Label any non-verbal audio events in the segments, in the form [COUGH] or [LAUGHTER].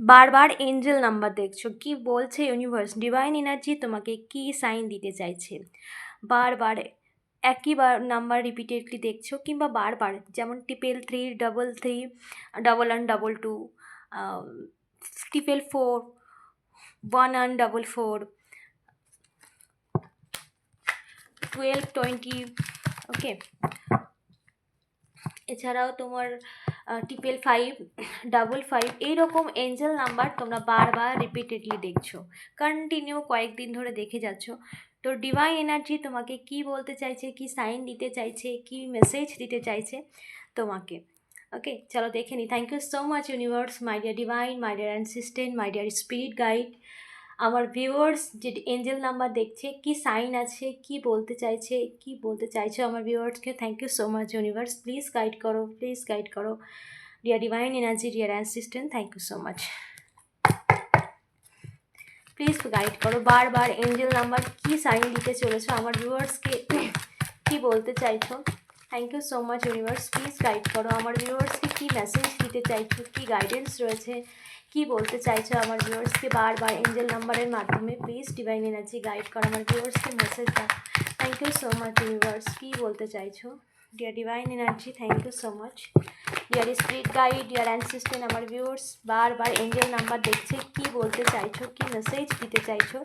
বারবার angel number দেখছ, কি বলছে ইউনিভার্স ডিভাইন এনার্জি তোমাকে কি সাইন দিতে চাইছে? বারবার একই বার নাম্বার রিপিটেডলি দেখছ, কিংবা বারবার, যেমন triple three double three double one double two triple four one one double four twelve twenty okay এছাড়াও তোমার ট্রিপল ফাইভ ডাবল ফাইভ এইরকম এঞ্জেল নাম্বার তোমরা বারবার রিপিটেডলি দেখছ। কন্টিনিউ কয়েকদিন ধরে দেখে যাচ্ছ। তো ডিভাইন এনার্জি তোমাকে কি বলতে চাইছে, কি সাইন দিতে চাইছে, কি মেসেজ দিতে চাইছে তোমাকে। ওকে চলো দেখে নিই thank you so much universe my dear divine my dear assistant my dear spirit guide আমার ভিউয়ার্স যে এঞ্জেল নাম্বার দেখছে, কি সাইন আছে, কি বলতে চাইছে, কি বলতে চাইছো আমার ভিউয়ার্সকে thank you so much universe please guide করো প্লিজ গাইড করো। Dear divine energy dear assistant thank you so much please guide করো। বারবার এঞ্জেল নাম্বার কি সাইন দিতে চলেছো আমার ভিউয়ার্সকে কি? বলতে চাইছো? Thank you so much universe please guide করো। আমার ভিউয়ার্সকে কি মেসেজ দিতে চাইছো? কি গাইডেন্স রয়েছে? কি বলতে চাইছো আমার ভিউয়ার্সকে বারবার এঞ্জেল নাম্বারের মাধ্যমে প্লিজ ডিভাইন এনার্জি গাইড করো আমার ভিউয়ার্সকে মেসেজ দাও। Thank you so much universe কী বলতে চাইছো? Dear divine energy thank you so much dear spirit guide dear assistant আমার ভিউয়ার্স বারবার এঞ্জেল নাম্বার দেখছে। কি বলতে চাইছো? কি মেসেজ দিতে চাইছো?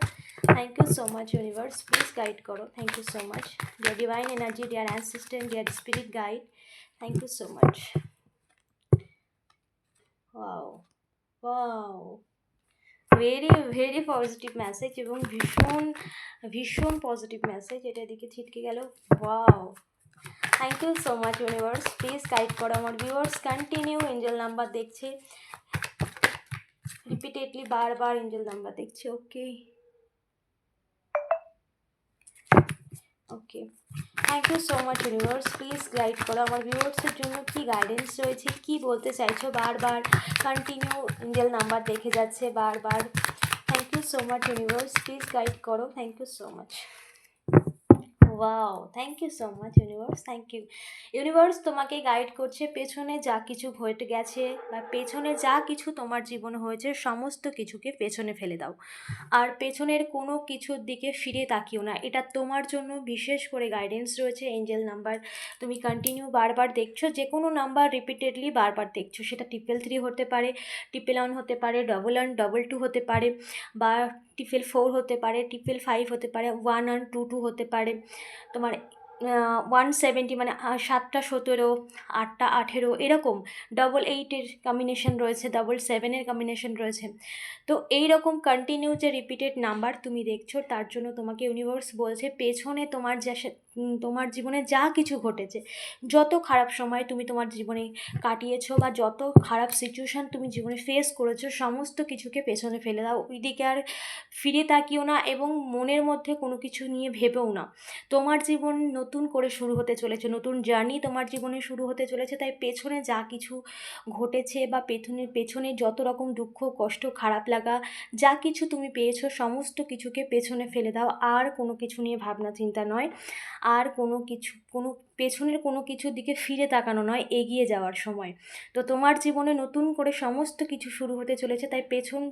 Thank you so much universe please guide করো। Thank you so much dear divine energy dear assistant dear spirit guide thank you so much wow wow very very positive message এবং ভীষণ ভীষণ পজিটিভ মেসেজ এটা দিকে ছিটকে গেল। Wow thank you so much universe please guide করো আমার viewers continue angel number দেখছে। রিপিটেডলি বারবার এঞ্জেল নাম্বার দেখছে okay okay thank you so much universe please guide করো আমার ভিউয়ার্সের জন্য কি গাইডেন্স রয়েছে? কি বলতে চাইছো? বারবার কন্টিনিউ এঞ্জেল নাম্বার দেখে যাচ্ছে বারবার। Thank you so much universe please guide করো। Thank you so much wow thank you so much universe thank you universe তোমাকে গাইড করছে পেছনে যা কিছু ঘটে গেছে বা পেছনে যা কিছু তোমার জীবনে হয়েছে, সমস্ত কিছুকে পেছনে ফেলে দাও। আর পেছনের কোনো কিছুর দিকে ফিরে তাকিও না। এটা তোমার জন্য বিশেষ করে গাইডেন্স রয়েছে এঞ্জেল নাম্বার তুমি কন্টিনিউ বারবার দেখছ যে কোনো নাম্বার রিপিটেডলি বারবার দেখছ। সেটা ট্রিপল থ্রি হতে পারে ট্রিপল ওয়ান হতে পারে ডবল ওয়ান ডবল টু হতে পারে বা ট্রিপল ফোর হতে পারে টিফেল ফাইভ হতে পারে, ওয়ান ওয়ান টু টু হতে পারে। তোমার ওয়ান সেভেন্টি মানে সাতটা সতেরো, আটটা আঠেরো, এরকম ডবল এইটের কম্বিনেশন রয়েছে ডবল সেভেনের কম্বিনেশন রয়েছে। তো এই রকম কন্টিনিউ যে রিপিটেড নাম্বার তুমি দেখছ, তার জন্য তোমাকে ইউনিভার্স বলছে, পেছনে তোমার যা তোমার জীবনে যা কিছু ঘটেছে, যত খারাপ সময় তুমি তোমার জীবনে কাটিয়েছো বা যত খারাপ সিচুয়েশান তুমি জীবনে ফেস করেছ, সমস্ত কিছুকে পেছনে ফেলে দাও। ওইদিকে আর ফিরে তাকিও না এবং মনের মধ্যে কোনো কিছু নিয়ে ভেবেও না। তোমার জীবন নতুন করে শুরু হতে চলেছে, নতুন জার্নি তোমার জীবনে শুরু হতে চলেছে, তাই পেছনে যা কিছু ঘটেছে বা পেছনে পেছনে যত রকম দুঃখ, কষ্ট, খারাপ লাগা, যা কিছু তুমি পেয়েছ, সমস্ত কিছুকে পেছনে ফেলে দাও, আর কোনো কিছু নিয়ে ভাবনা চিন্তা নয়, আর কোনো কিছু, কোনো পেছনের কোনো কিছুর দিকে ফিরে তাকানো নয়, এগিয়ে যাওয়ার সময়। তো তোমার জীবনে নতুন করে সমস্ত কিছু শুরু হতে চলেছে, তাই পেছনে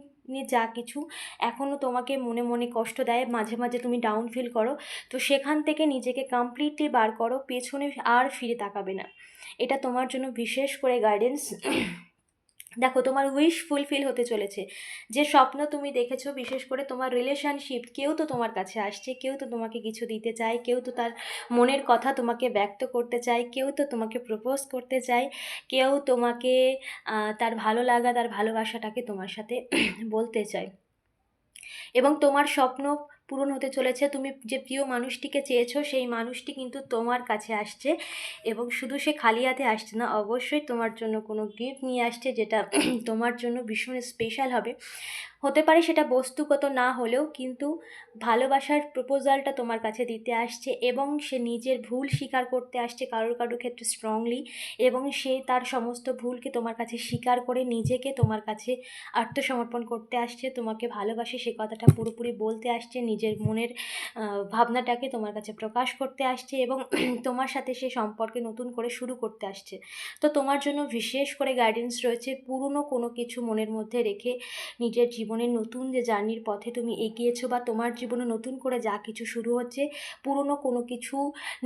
যা কিছু এখনও তোমাকে মনে মনে কষ্ট দেয়, মাঝে মাঝে তুমি ডাউন ফিল করো, তো সেখান থেকে নিজেকে কমপ্লিটলি বার করো, পেছনে আর ফিরে তাকাবে না। এটা তোমার জন্য বিশেষ করে গাইডেন্স দেখো তোমার উইশ ফুলফিল হতে চলেছে। যে স্বপ্ন তুমি দেখেছ, বিশেষ করে তোমার রিলেশনশিপ কেউ তো তোমার কাছে আসছে, কেউ তো তোমাকে কিছু দিতে চায়, কেউ তো তার মনের কথা তোমাকে ব্যক্ত করতে চায়, কেউ তো তোমাকে প্রপোজ করতে চায়, কেউ তোমাকে তার ভালো লাগা, তার ভালোবাসাটাকে তোমার সাথে [CLEARS THROAT] বলতে চায়। এবং তোমার স্বপ্ন পূরণ হতে চলেছে। তুমি যে প্রিয় মানুষটিকে চেয়েছো, সেই মানুষটি কিন্তু তোমার কাছে আসছে এবং শুধু সে খালি হাতে আসছে না, অবশ্যই তোমার জন্য কোনো গিফট নিয়ে আসছে যেটা [CLEARS THROAT] তোমার জন্য ভীষণ স্পেশাল হবে। হতে পারে সেটা বস্তুগত না হলেও, কিন্তু ভালোবাসার প্রপোজালটা তোমার কাছে দিতে আসছে এবং সে নিজের ভুল স্বীকার করতে আসছে কারোর কারোর ক্ষেত্রে স্ট্রংলি এবং সে তার সমস্ত ভুলকে তোমার কাছে স্বীকার করে নিজেকে তোমার কাছে আত্মসমর্পণ করতে আসছে, তোমাকে ভালোবাসে, সে কথাটা পুরোপুরি বলতে আসছে, নিজের মনের ভাবনাটাকে তোমার কাছে প্রকাশ করতে আসছে এবং [CLEARS THROAT] তোমার সাথে সে সম্পর্কে নতুন করে শুরু করতে আসছে। তো তোমার জন্য বিশেষ করে গাইডেন্স রয়েছে পুরনো কোনো কিছু মনের মধ্যে রেখে নিজের জীবনের নতুন যে জার্নির পথে তুমি এগিয়েছো বা তোমার জীবনে নতুন করে যা কিছু শুরু হচ্ছে, পুরনো কোনো কিছু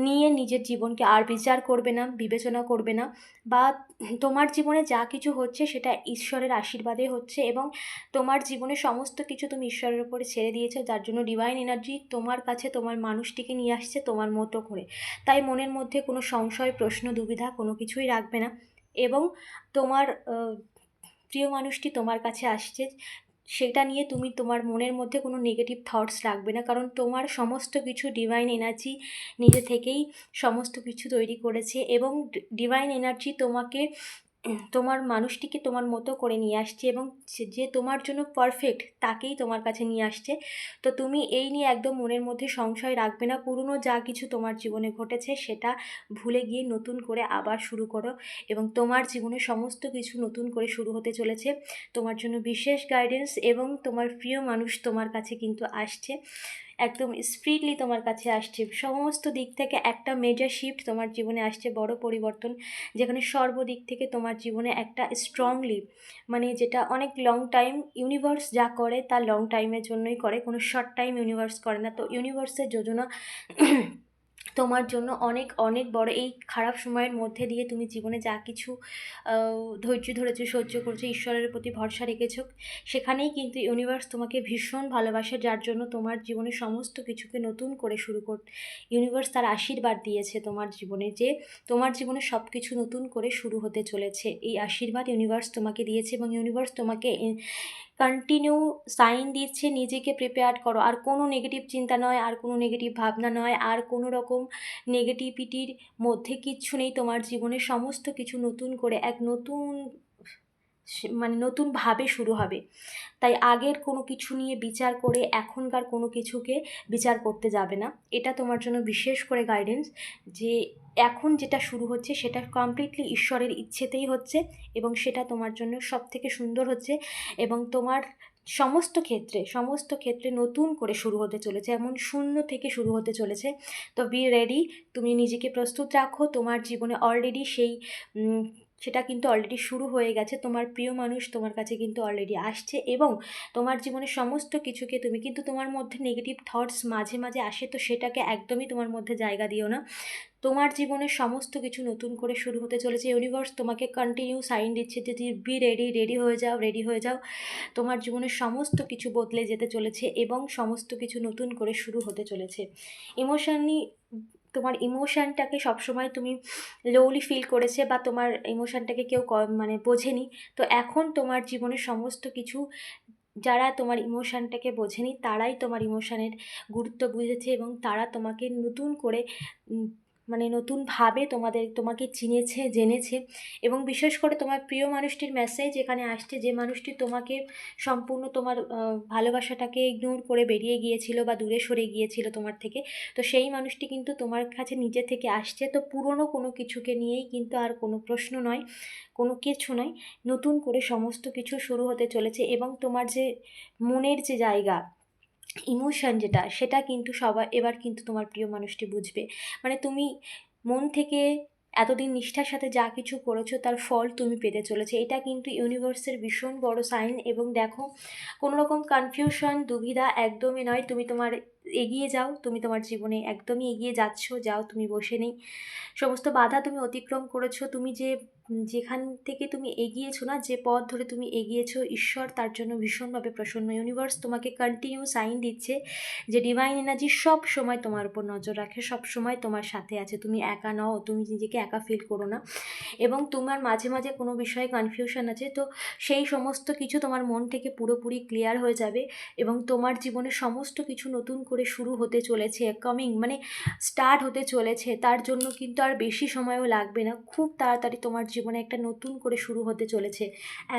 নিয়ে নিজের জীবনকে আর বিচার করবে না, বিবেচনা করবে না বা তোমার জীবনে যা কিছু হচ্ছে সেটা ঈশ্বরের আশীর্বাদে হচ্ছে এবং তোমার জীবনে সমস্ত কিছু তুমি ঈশ্বরের উপরে ছেড়ে দিয়েছ, যার জন্য ডিভাইন এনার্জি তোমার কাছে তোমার মানুষটিকে নিয়ে আসছে তোমার মতো করে। তাই মনের মধ্যে কোনো সংশয়, প্রশ্ন, দুবিধা কোনো কিছুই রাখবে না এবং তোমার প্রিয় মানুষটি তোমার কাছে আসছে সেটা নিয়ে তুমি তোমার মনের মধ্যে কোনো নেগেটিভ থটস রাখবে না। কারণ তোমার সমস্ত কিছু ডিভাইন এনার্জি নিজে থেকেই সমস্ত কিছু তৈরি করেছে এবং ডিভাইন এনার্জি তোমাকে তোমার মানুষটিকে তোমার মতো করে নিয়ে আসছে এবং যে তোমার জন্য পারফেক্ট তাকেই তোমার কাছে নিয়ে আসছে। তো তুমি এই নিয়ে একদম মনের মধ্যে সংশয় রাখবে না। পুরনো যা কিছু তোমার জীবনে ঘটেছে সেটা ভুলে গিয়ে নতুন করে আবার শুরু করো এবং তোমার জীবনে সমস্ত কিছু নতুন করে শুরু হতে চলেছে। তোমার জন্য বিশেষ গাইডেন্স এবং তোমার প্রিয় মানুষ তোমার কাছে কিন্তু আসছে। একদম স্পিডলি তোমার কাছে আসছে। সমস্ত দিক থেকে একটা মেজার শিফট তোমার জীবনে আসছে, বড় পরিবর্তন। যেখানে সর্বদিক থেকে তোমার জীবনে একটা স্ট্রংলি মানে যেটা অনেক লং টাইম ইউনিভার্স যা করে, তা লং টাইমের জন্যই করে। কোনো শর্ট টাইম ইউনিভার্স করে না। তো ইউনিভার্সের যোজনা তোমার জন্য অনেক অনেক বড় এই খারাপ সময়ের মধ্যে দিয়ে তুমি জীবনে যা কিছু ধৈর্য ধরেছো, সহ্য করেছ, ঈশ্বরের প্রতি ভরসা রেখেছো, সেখানেই কিন্তু ইউনিভার্স তোমাকে ভীষণ ভালোবাসে, যার জন্য তোমার জীবনে সমস্ত কিছুকে নতুন করে শুরু কর ইউনিভার্স তার আশীর্বাদ দিয়েছে তোমার জীবনে যে তোমার জীবনে সব কিছু নতুন করে শুরু হতে চলেছে, এই আশীর্বাদ ইউনিভার্স তোমাকে দিয়েছে এবং ইউনিভার্স তোমাকে কন্টিনিউ সাইন দিচ্ছে, নিজেকে প্রিপেয়ার করো। আর কোনো নেগেটিভ চিন্তা নয়, আর কোনো নেগেটিভ ভাবনা নয়, আর কোনো রকম নেগেটিভিটির মধ্যে কিচ্ছু নেই। তোমার জীবনে সমস্ত কিছু নতুন করে, এক নতুন মানে নতুনভাবে শুরু হবে। তাই আগের কোনো কিছু নিয়ে বিচার করে এখনকার কোনো কিছুকে বিচার করতে যাবে না। এটা তোমার জন্য বিশেষ করে গাইডেন্স যে এখন যেটা শুরু হচ্ছে সেটা কমপ্লিটলি ঈশ্বরের ইচ্ছেতেই হচ্ছে এবং সেটা তোমার জন্য সব থেকে সুন্দর হচ্ছে এবং তোমার সমস্ত ক্ষেত্রে সমস্ত ক্ষেত্রে নতুন করে শুরু হতে চলেছে, এমন শূন্য থেকে শুরু হতে চলেছে। তো বি রেডি তুমি নিজেকে প্রস্তুত রাখো, তোমার জীবনে অলরেডি সেই সেটা কিন্তু অলরেডি শুরু হয়ে গেছে। তোমার প্রিয় মানুষ তোমার কাছে কিন্তু অলরেডি আসছে এবং তোমার জীবনে সমস্ত কিছুকে তুমি কিন্তু তোমার মধ্যে নেগেটিভ থটস মাঝে মাঝে আসে, তো সেটাকে একদমই তোমার মধ্যে জায়গা দিও না। তোমার জীবনে সমস্ত কিছু নতুন করে শুরু হতে চলেছে। ইউনিভার্স তোমাকে কন্টিনিউ সাইন দিচ্ছে যে বি রেডি রেডি হয়ে যাও রেডি হয়ে যাও। তোমার জীবনে সমস্ত কিছু বদলে যেতে চলেছে এবং সমস্ত কিছু নতুন করে শুরু হতে চলেছে। ইমোশানি তোমার ইমোশানটাকে সবসময় তুমি লোলি ফিল করেছে বা তোমার ইমোশানটাকে কেউ মানে বোঝেনি। তো এখন তোমার জীবনের সমস্ত কিছু যারা তোমার ইমোশানটাকে বোঝেনি, তারাই তোমার ইমোশানের গুরুত্ব বুঝেছে এবং তারা তোমাকে নতুন করে মানে নতুনভাবে তোমাদের, তোমাকে চিনেছে, জেনেছে এবং বিশেষ করে তোমার প্রিয় মানুষটির মেসেজ এখানে আসছে যে মানুষটি তোমাকে সম্পূর্ণ তোমার ভালোবাসাটাকে ইগনোর করে বেরিয়ে গিয়েছিল বা দূরে সরে গিয়েছিল তোমার থেকে। তো সেই মানুষটি কিন্তু তোমার কাছে নিজে থেকে আসছে। তো পুরনো কোনো কিছুকে নিয়েই কিন্তু আর কোনো প্রশ্ন নয়, কোনো কিছু নয়। নতুন করে সমস্ত কিছু শুরু হতে চলেছে এবং তোমার যে মনের যে জায়গা ইমোশন যেটা, সেটা কিন্তু সবাই এবার কিন্তু তোমার প্রিয় মানুষটি বুঝবে। মানে তুমি মন থেকে এতদিন নিষ্ঠার সাথে যা কিছু করেছ, তার ফল তুমি পেতে চলেছে। এটা কিন্তু ইউনিভার্সের ভীষণ বড় সাইন এবং দেখো, কোনো রকম কনফিউশন দুবিধা একদমই নয়। তুমি তোমার এগিয়ে যাও, তুমি তোমার জীবনে একদমই এগিয়ে যাচ্ছ, যাও, তুমি বসে নেই। সমস্ত বাধা তুমি অতিক্রম করেছ। তুমি যে যেখান থেকে তুমি এগিয়েছো না, যে পথ ধরে তুমি এগিয়েছো, ঈশ্বর তার জন্য ভীষণভাবে প্রসন্ন। ইউনিভার্স তোমাকে কন্টিনিউ সাইন দিচ্ছে যে ডিভাইন এনার্জি সব সময় তোমার উপর নজর রাখে, সব সময় তোমার সাথে আছে। তুমি একা নও, তুমি নিজেকে একা ফিল করো না। এবং তোমার মাঝে মাঝে কোনো বিষয়ে কনফিউশন আছে, তো সেই সমস্ত কিছু তোমার মন থেকে পুরোপুরি ক্লিয়ার হয়ে যাবে এবং তোমার জীবনে সমস্ত কিছু নতুন করে শুরু হতে চলেছে কামিং মানে স্টার্ট হতে চলেছে। তার জন্য কিন্তু আর বেশি সময়ও লাগবে না। খুব তাড়াতাড়ি তোমার জীবনে জীবনে একটা নতুন করে শুরু হতে চলেছে।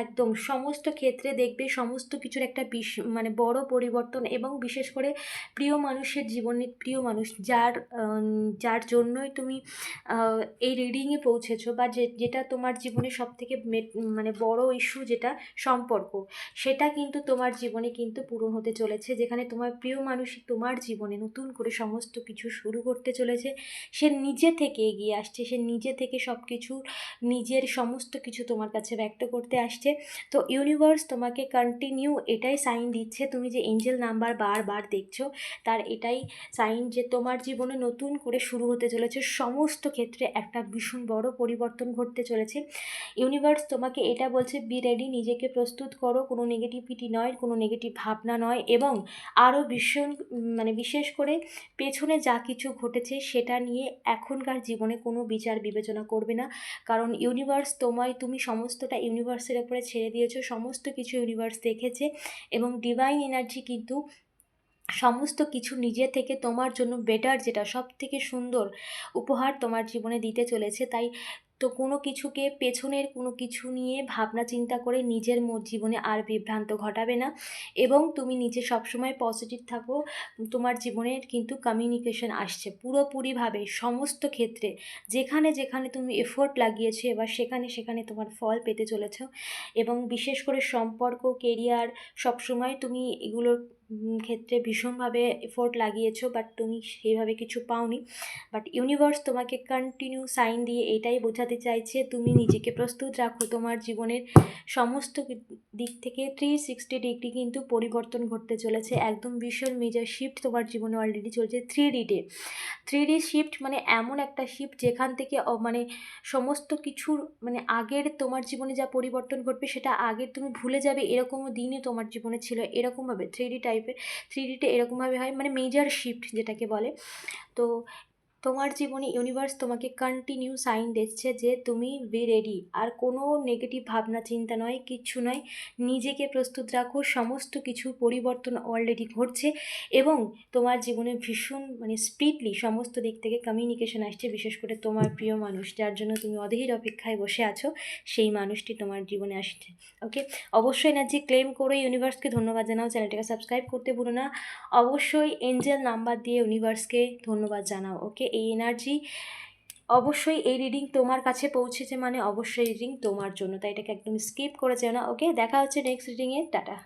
একদম সমস্ত ক্ষেত্রে দেখবে সমস্ত কিছুর একটা বিশ মানে বড় পরিবর্তন এবং বিশেষ করে প্রিয় মানুষের জীবনে, প্রিয় মানুষ যার যার জন্যই তুমি এই রিডিংয়ে পৌঁছেছো বা যে, যেটা তোমার জীবনে সব থেকে মানে বড় ইস্যু যেটা সম্পর্ক, সেটা কিন্তু তোমার জীবনে কিন্তু পূরণ হতে চলেছে। যেখানে তোমার প্রিয় মানুষ তোমার জীবনে নতুন করে সমস্ত কিছু শুরু করতে চলেছে। সে নিজে থেকে এগিয়ে আসছে, সে নিজে থেকে সব কিছু নিজের সমস্ত কিছু তোমার কাছে ব্যক্ত করতে আসছে। তো ইউনিভার্স তোমাকে কন্টিনিউ এটাই সাইন দিচ্ছে, তুমি যে এঞ্জেল নাম্বার বারবার দেখছ, তার এটাই সাইন যে তোমার জীবনে নতুন করে শুরু হতে চলেছে। সমস্ত ক্ষেত্রে একটা ভীষণ বড় পরিবর্তন ঘটতে চলেছে। ইউনিভার্স তোমাকে এটা বলছে বি রেডি নিজেকে প্রস্তুত করো, কোনো নেগেটিভিটি নয়, কোনো নেগেটিভ ভাবনা নয় এবং আরও ভীষণ মানে বিশেষ করে পেছনে যা কিছু ঘটেছে সেটা নিয়ে এখনকার জীবনে কোনো বিচার বিবেচনা করবে না। কারণ ইউনিভার্স তোমায়, তুমি সমস্তটা ইউনিভার্সের ওপরে ছেড়ে দিয়েছ, সমস্ত কিছু ইউনিভার্স দেখেছে এবং ডিভাইন এনার্জি কিন্তু সমস্ত কিছু নিজে থেকে তোমার জন্য বেটার যেটা সব থেকে সুন্দর উপহার তোমার জীবনে দিতে চলেছে। তাই তো কোনো কিছুকে পেছনের কোনো কিছু নিয়ে ভাবনা চিন্তা করে নিজের জীবনে আর বিভ্রান্ত ঘটাবে না এবং তুমি নিজে সবসময় পজিটিভ থাকো। তোমার জীবনের কিন্তু কমিউনিকেশন আসছে পুরোপুরিভাবে সমস্ত ক্ষেত্রে। যেখানে যেখানে তুমি এফোর্ট লাগিয়েছো এবার সেখানে সেখানে তোমার ফল পেতে চলেছ এবং বিশেষ করে সম্পর্ক কেরিয়ার সবসময় তুমি এগুলোর ক্ষেত্রে ভীষণভাবে এফোর্ট লাগিয়েছো বাট তুমি সেইভাবে কিছু পাওনি। বাট ইউনিভার্স তোমাকে কন্টিনিউ সাইন দিয়ে এটাই বোঝাতে চাইছে, তুমি নিজেকে প্রস্তুত রাখো। তোমার জীবনের সমস্ত দিক থেকে থ্রি সিক্সটি ডিগ্রি কিন্তু পরিবর্তন ঘটতে চলেছে। একদম ভীষণ মেজার শিফট তোমার জীবনে অলরেডি চলছে থ্রি ডিতে থ্রি ডি শিফট মানে এমন একটা শিফট যেখান থেকে মানে সমস্ত কিছুর মানে আগের তোমার জীবনে যা পরিবর্তন ঘটবে, সেটা আগের তুমি ভুলে যাবে, এরকমও দিনই তোমার জীবনে ছিল। এরকমভাবে থ্রি ডি টাইপের থ্রি ডিতে এরকমভাবে হয় মানে মেজার শিফট যেটাকে বলে। তো তোমার জীবনে ইউনিভার্স তোমাকে কন্টিনিউ সাইন দিচ্ছে যে তুমি বি রেডি আর কোনো নেগেটিভ ভাবনা, চিন্তা নয়, কিচ্ছু নয়। নিজেকে প্রস্তুত রাখো, সমস্ত কিছু পরিবর্তন অলরেডি ঘটছে এবং তোমার জীবনে ভীষণ মানে স্পিডলি সমস্ত দিক থেকে কমিউনিকেশন আসছে, বিশেষ করে তোমার প্রিয় মানুষ, যার জন্য তুমি অধীর অপেক্ষায় বসে আছো, সেই মানুষটি তোমার জীবনে আসছে। ওকে অবশ্যই এনার্জি ক্লেম করে ইউনিভার্সকে ধন্যবাদ জানাও, চ্যানেলটাকে সাবস্ক্রাইব করতে ভুলো না। অবশ্যই এঞ্জেল নাম্বার দিয়ে ইউনিভার্সকে ধন্যবাদ জানাও। ওকে এই এনার্জি অবশ্যই এই রিডিং তোমার কাছে পৌঁছেছে মানে অবশ্যই রিডিং তোমার জন্য। তাই এটাকে একদম স্কিপ করে যেও না। ওকে দেখা হচ্ছে নেক্সট রিডিংয়ে টাটা।